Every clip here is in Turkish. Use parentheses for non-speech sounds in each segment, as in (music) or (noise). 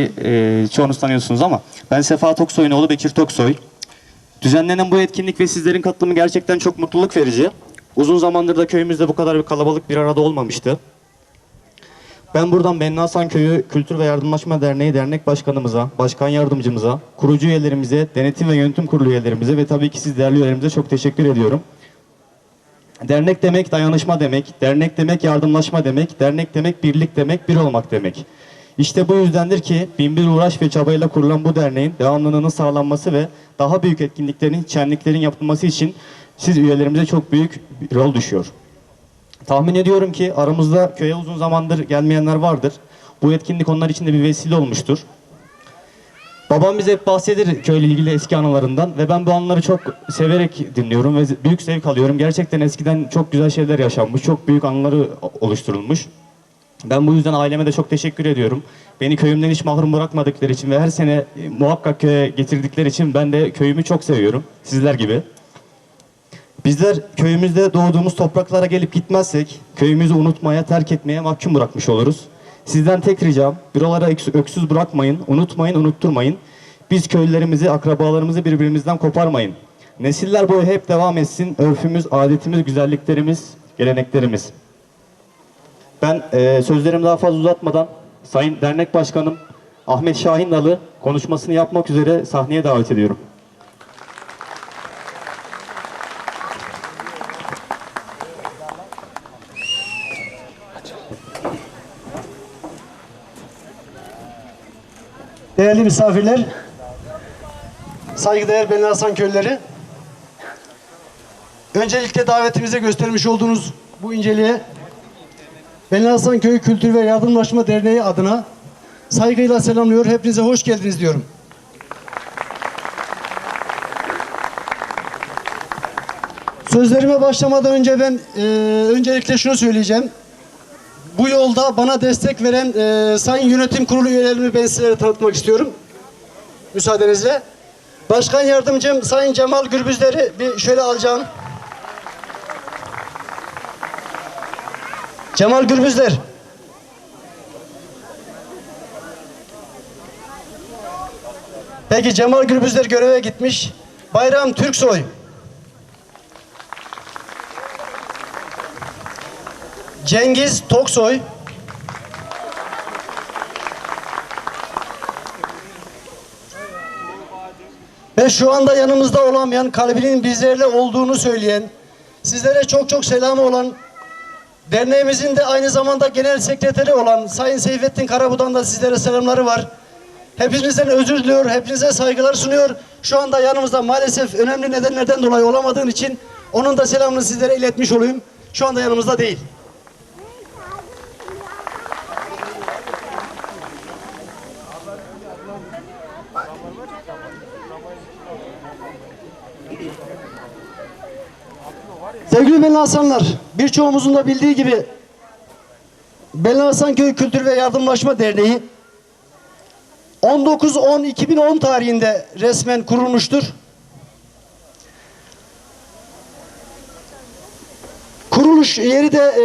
belki e, çoğunuz tanıyorsunuz ama ben Sefa Toksoy'un oğlu Bekir Toksoy. Düzenlenen bu etkinlik ve sizlerin katılımı gerçekten çok mutluluk verici. Uzun zamandır da köyümüzde bu kadar bir kalabalık bir arada olmamıştı. Ben buradan Benli Hasan Köyü Kültür ve Yardımlaşma Derneği Dernek Başkanımıza, Başkan Yardımcımıza, kurucu üyelerimize, denetim ve yönetim kurulu üyelerimize ve tabii ki siz değerli üyelerimize çok teşekkür ediyorum. Dernek demek dayanışma demek, dernek demek yardımlaşma demek, dernek demek birlik demek, bir olmak demek. İşte bu yüzdendir ki binbir uğraş ve çabayla kurulan bu derneğin devamlılığının sağlanması ve daha büyük etkinliklerin, şenliklerin yapılması için siz üyelerimize çok büyük rol düşüyor. Tahmin ediyorum ki aramızda köye uzun zamandır gelmeyenler vardır. Bu etkinlik onlar için de bir vesile olmuştur. Babam bize hep bahseder köyle ilgili eski anılarından ve ben bu anıları çok severek dinliyorum ve büyük zevk alıyorum. Gerçekten eskiden çok güzel şeyler yaşanmış, çok büyük anıları oluşturulmuş. Ben bu yüzden aileme de çok teşekkür ediyorum. Beni köyümden hiç mahrum bırakmadıkları için ve her sene e, muhakkak köye getirdikleri için ben de köyümü çok seviyorum. Sizler gibi. Bizler köyümüzde doğduğumuz topraklara gelip gitmezsek köyümüzü unutmaya, terk etmeye mahkum bırakmış oluruz. Sizden tek ricam buralara öks- öksüz bırakmayın, unutmayın, unutturmayın. Biz köylülerimizi, akrabalarımızı birbirimizden koparmayın. Nesiller boyu hep devam etsin örfümüz, adetimiz, güzelliklerimiz, geleneklerimiz. Ben e, sözlerimi daha fazla uzatmadan Sayın Dernek Başkanım Ahmet Şahin Dalı konuşmasını yapmak üzere sahneye davet ediyorum. Değerli misafirler, saygıdeğer Beni Hasan köylüleri, öncelikle davetimize göstermiş olduğunuz bu inceliğe Beni Köyü Kültür ve Yardımlaşma Derneği adına saygıyla selamlıyor. Hepinize hoş geldiniz diyorum. Sözlerime başlamadan önce ben e, öncelikle şunu söyleyeceğim. Bu yolda bana destek veren e, Sayın Yönetim Kurulu üyelerimi ben sizlere tanıtmak istiyorum. Müsaadenizle. Başkan Yardımcım Sayın Cemal Gürbüzler'i bir şöyle alacağım. Cemal Gürbüzler. Peki Cemal Gürbüzler göreve gitmiş. Bayram Türksoy. Cengiz Toksoy. Ve şu anda yanımızda olamayan, kalbinin bizlerle olduğunu söyleyen, sizlere çok çok selamı olan, derneğimizin de aynı zamanda genel sekreteri olan Sayın Seyfettin Karabu'dan da sizlere selamları var. Hepinizden özür diliyor, hepinize saygılar sunuyor. Şu anda yanımızda maalesef önemli nedenlerden dolayı olamadığın için onun da selamını sizlere iletmiş olayım. Şu anda yanımızda değil. Sevgili Belli Hasanlar, birçoğumuzun da bildiği gibi Belli Hasan Köy Kültür ve Yardımlaşma Derneği 19-10-2010 tarihinde resmen kurulmuştur. Kuruluş yeri de e,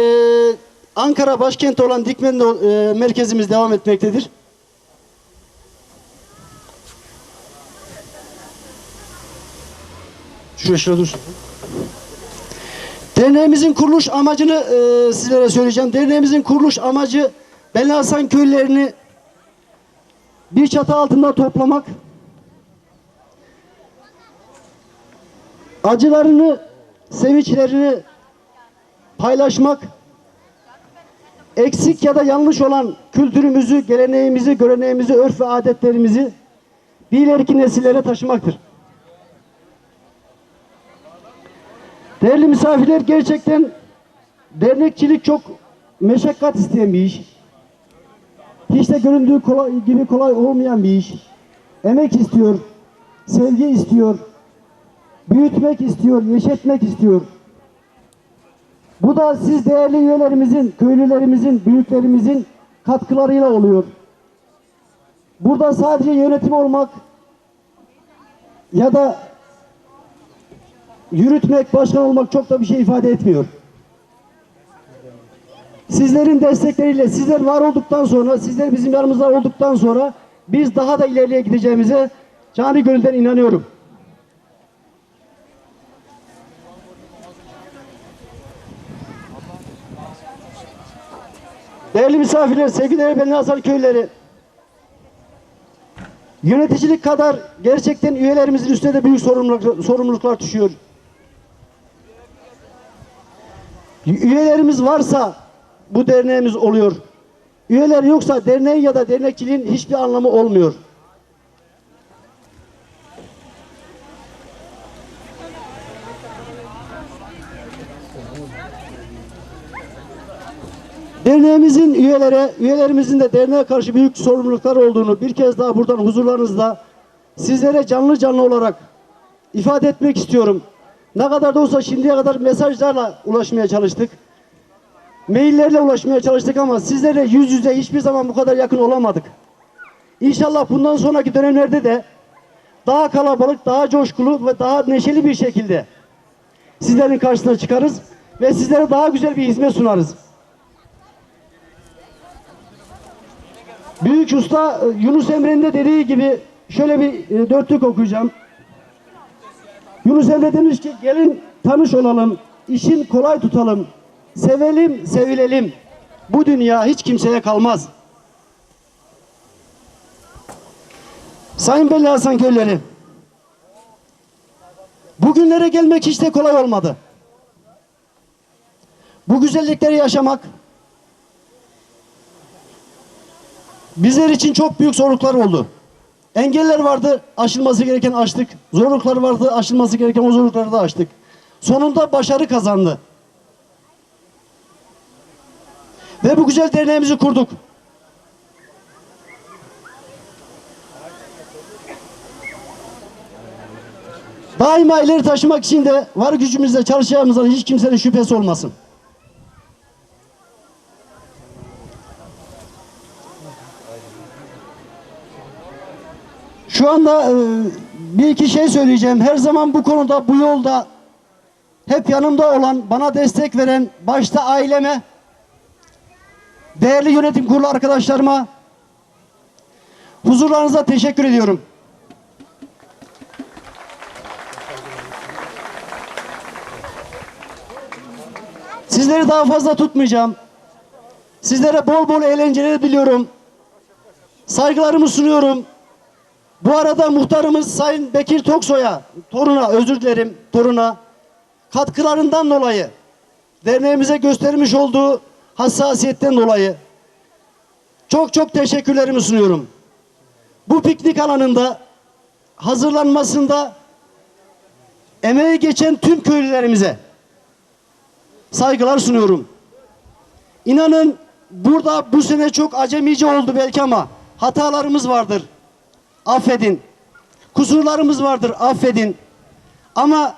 Ankara başkenti olan Dikmen'de e, merkezimiz devam etmektedir. Şuraya şuraya dursun. Derneğimizin kuruluş amacını e, sizlere söyleyeceğim. Derneğimizin kuruluş amacı Hasan köylerini bir çatı altında toplamak, acılarını, sevinçlerini paylaşmak, eksik ya da yanlış olan kültürümüzü, geleneğimizi, göreneğimizi, örf ve adetlerimizi bir ileriki nesillere taşımaktır. Değerli misafirler gerçekten dernekçilik çok meşakkat isteyen bir iş. Hiç de göründüğü kolay, gibi kolay olmayan bir iş. Emek istiyor, sevgi istiyor, büyütmek istiyor, yeşetmek istiyor. Bu da siz değerli üyelerimizin, köylülerimizin, büyüklerimizin katkılarıyla oluyor. Burada sadece yönetim olmak ya da yürütmek, başkan olmak çok da bir şey ifade etmiyor. Sizlerin destekleriyle, sizler var olduktan sonra, sizler bizim yanımızda olduktan sonra biz daha da ileriye gideceğimize cani gönülden inanıyorum. Değerli misafirler, sevgili Beni Hasan köyleri, yöneticilik kadar gerçekten üyelerimizin üstüne de büyük sorumluluklar düşüyor. Üyelerimiz varsa bu derneğimiz oluyor. Üyeler yoksa derneğin ya da dernekçiliğin hiçbir anlamı olmuyor. Derneğimizin üyelere, üyelerimizin de derneğe karşı büyük sorumluluklar olduğunu bir kez daha buradan huzurlarınızda sizlere canlı canlı olarak ifade etmek istiyorum. Ne kadar da olsa şimdiye kadar mesajlarla ulaşmaya çalıştık. Maillerle ulaşmaya çalıştık ama sizlere yüz yüze hiçbir zaman bu kadar yakın olamadık. İnşallah bundan sonraki dönemlerde de daha kalabalık, daha coşkulu ve daha neşeli bir şekilde sizlerin karşısına çıkarız ve sizlere daha güzel bir hizmet sunarız. Büyük usta e, Yunus Emre'nin de dediği gibi şöyle bir e, dörtlük okuyacağım. Yunus Emre demiş ki gelin tanış olalım, işin kolay tutalım, sevelim, sevilelim. Bu dünya hiç kimseye kalmaz. Sayın Belli Hasan Köyleri, bugünlere gelmek hiç de kolay olmadı. Bu güzellikleri yaşamak, Bizler için çok büyük zorluklar oldu. Engeller vardı, aşılması gereken aştık. Zorluklar vardı, aşılması gereken o zorlukları da aştık. Sonunda başarı kazandı. Ve bu güzel derneğimizi kurduk. Daima ileri taşımak için de var gücümüzle çalışacağımızdan hiç kimsenin şüphesi olmasın. Şu anda e, bir iki şey söyleyeceğim. Her zaman bu konuda, bu yolda hep yanımda olan, bana destek veren başta aileme, değerli yönetim kurulu arkadaşlarıma huzurlarınıza teşekkür ediyorum. Sizleri daha fazla tutmayacağım. Sizlere bol bol eğlenceler diliyorum. Saygılarımı sunuyorum. Bu arada muhtarımız Sayın Bekir Toksoy'a, toruna özür dilerim, toruna katkılarından dolayı derneğimize göstermiş olduğu hassasiyetten dolayı çok çok teşekkürlerimi sunuyorum. Bu piknik alanında hazırlanmasında emeği geçen tüm köylülerimize saygılar sunuyorum. İnanın burada bu sene çok acemice oldu belki ama hatalarımız vardır affedin. Kusurlarımız vardır, affedin. Ama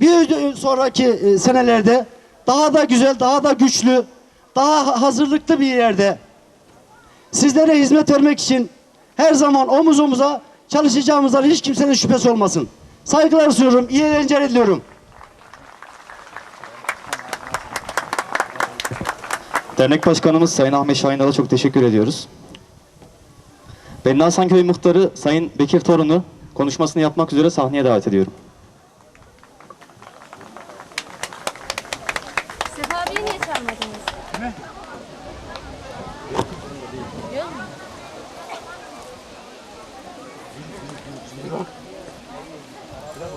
bir sonraki e, senelerde daha da güzel, daha da güçlü, daha hazırlıklı bir yerde sizlere hizmet vermek için her zaman omuz omuza çalışacağımızdan hiç kimsenin şüphesi olmasın. Saygılar sunuyorum, iyi eğlenceler diliyorum. Dernek Başkanımız Sayın Ahmet Şahinal'a çok teşekkür ediyoruz. Benli Hasanköy Muhtarı Sayın Bekir Torun'u konuşmasını yapmak üzere sahneye davet ediyorum. Sefa abiyi niye çağırmadınız? Ne? Biliyor musun?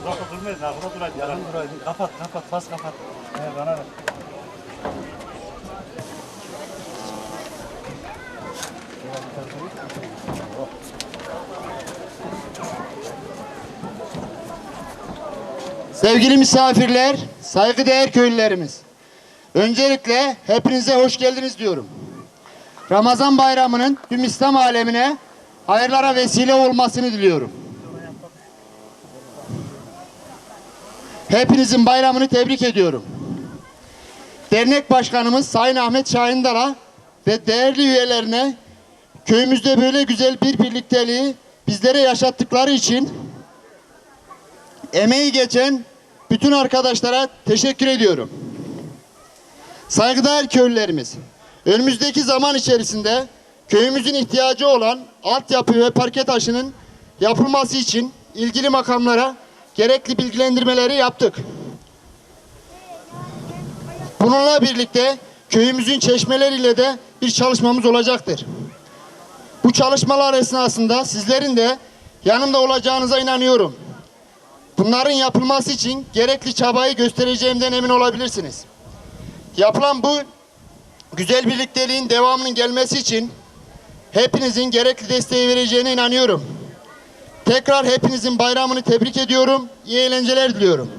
Uzakta durmayın, arkada duraydı. Yakın duraydı. Kapat, kapat, bas kapat. He, bana ver. Sevgili misafirler, saygıdeğer köylülerimiz. Öncelikle hepinize hoş geldiniz diyorum. Ramazan bayramının tüm İslam alemine hayırlara vesile olmasını diliyorum. Hepinizin bayramını tebrik ediyorum. Dernek Başkanımız Sayın Ahmet Şahindal'a ve değerli üyelerine köyümüzde böyle güzel bir birlikteliği bizlere yaşattıkları için emeği geçen bütün arkadaşlara teşekkür ediyorum. Saygıdeğer köylülerimiz, önümüzdeki zaman içerisinde köyümüzün ihtiyacı olan altyapı ve parke taşının yapılması için ilgili makamlara gerekli bilgilendirmeleri yaptık. Bununla birlikte köyümüzün çeşmeleriyle de bir çalışmamız olacaktır. Çalışmalar esnasında sizlerin de yanımda olacağınıza inanıyorum. Bunların yapılması için gerekli çabayı göstereceğimden emin olabilirsiniz. Yapılan bu güzel birlikteliğin devamının gelmesi için hepinizin gerekli desteği vereceğine inanıyorum. Tekrar hepinizin bayramını tebrik ediyorum. İyi eğlenceler diliyorum.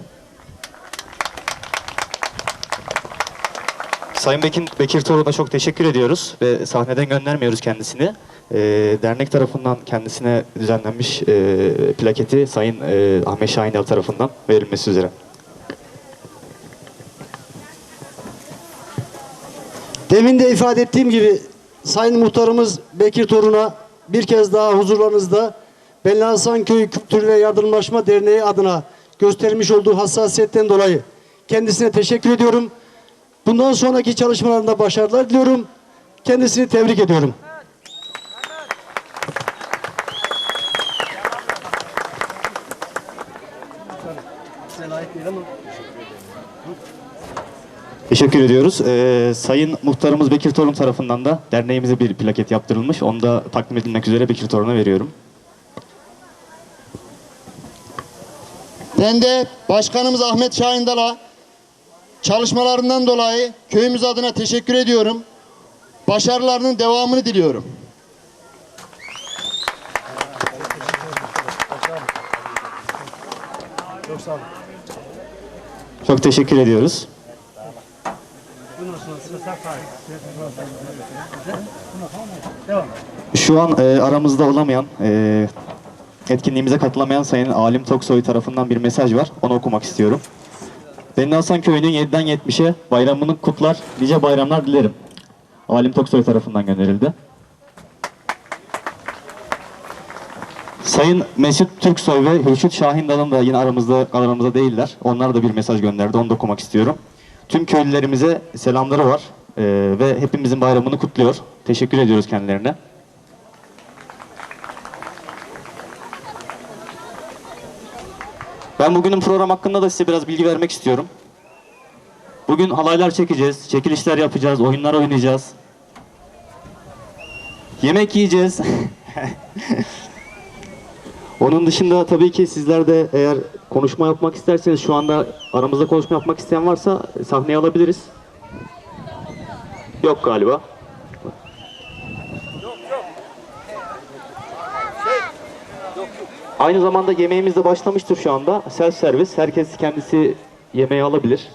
Sayın Bekir, Bekir Torun'a çok teşekkür ediyoruz ve sahneden göndermiyoruz kendisini. Ee, dernek tarafından kendisine düzenlenmiş e, plaketi Sayın e, Ahmet Şahiner tarafından verilmesi üzere. Demin de ifade ettiğim gibi Sayın Muhtarımız Bekir Torun'a bir kez daha huzurlarınızda Belli Hasan Köy Kültür ve Yardımlaşma Derneği adına göstermiş olduğu hassasiyetten dolayı kendisine teşekkür ediyorum. Bundan sonraki çalışmalarında başarılar diliyorum. Kendisini tebrik ediyorum. Teşekkür ediyoruz. Ee, Sayın Muhtarımız Bekir Torun tarafından da derneğimize bir plaket yaptırılmış. Onu da takdim edilmek üzere Bekir Torun'a veriyorum. Ben de Başkanımız Ahmet Şahindal'a çalışmalarından dolayı köyümüz adına teşekkür ediyorum. Başarılarının devamını diliyorum. Çok teşekkür ediyoruz. Şu an e, aramızda olamayan, e, etkinliğimize katılamayan Sayın Alim Toksoy tarafından bir mesaj var. Onu okumak istiyorum. Beni Hasan Köyü'nün 7'den 70'e bayramını kutlar, nice bayramlar dilerim. Alim Toksoy tarafından gönderildi. Sayın Mesut Türksoy ve Hürşit Şahin Dalın da yine aramızda aramızda değiller. Onlar da bir mesaj gönderdi. Onu da okumak istiyorum. Tüm köylülerimize selamları var ee, ve hepimizin bayramını kutluyor. Teşekkür ediyoruz kendilerine. Ben bugünün program hakkında da size biraz bilgi vermek istiyorum. Bugün halaylar çekeceğiz, çekilişler yapacağız, oyunlar oynayacağız. Yemek yiyeceğiz. (laughs) Onun dışında tabii ki sizler de eğer konuşma yapmak isterseniz şu anda aramızda konuşma yapmak isteyen varsa sahneye alabiliriz. Yok galiba. Aynı zamanda yemeğimiz de başlamıştır şu anda. Self servis. Herkes kendisi yemeği alabilir.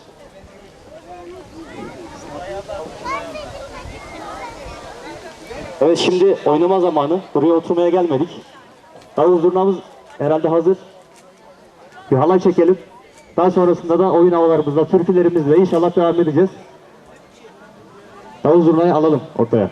Evet şimdi oynama zamanı. Buraya oturmaya gelmedik. Davul zurnamız herhalde hazır. Bir halay çekelim. Daha sonrasında da oyun havalarımızla, türkülerimizle inşallah devam edeceğiz. Davul zurnayı alalım ortaya.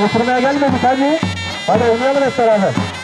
Oturmaya gelmedik hadi. Hadi oynayalım hep beraber.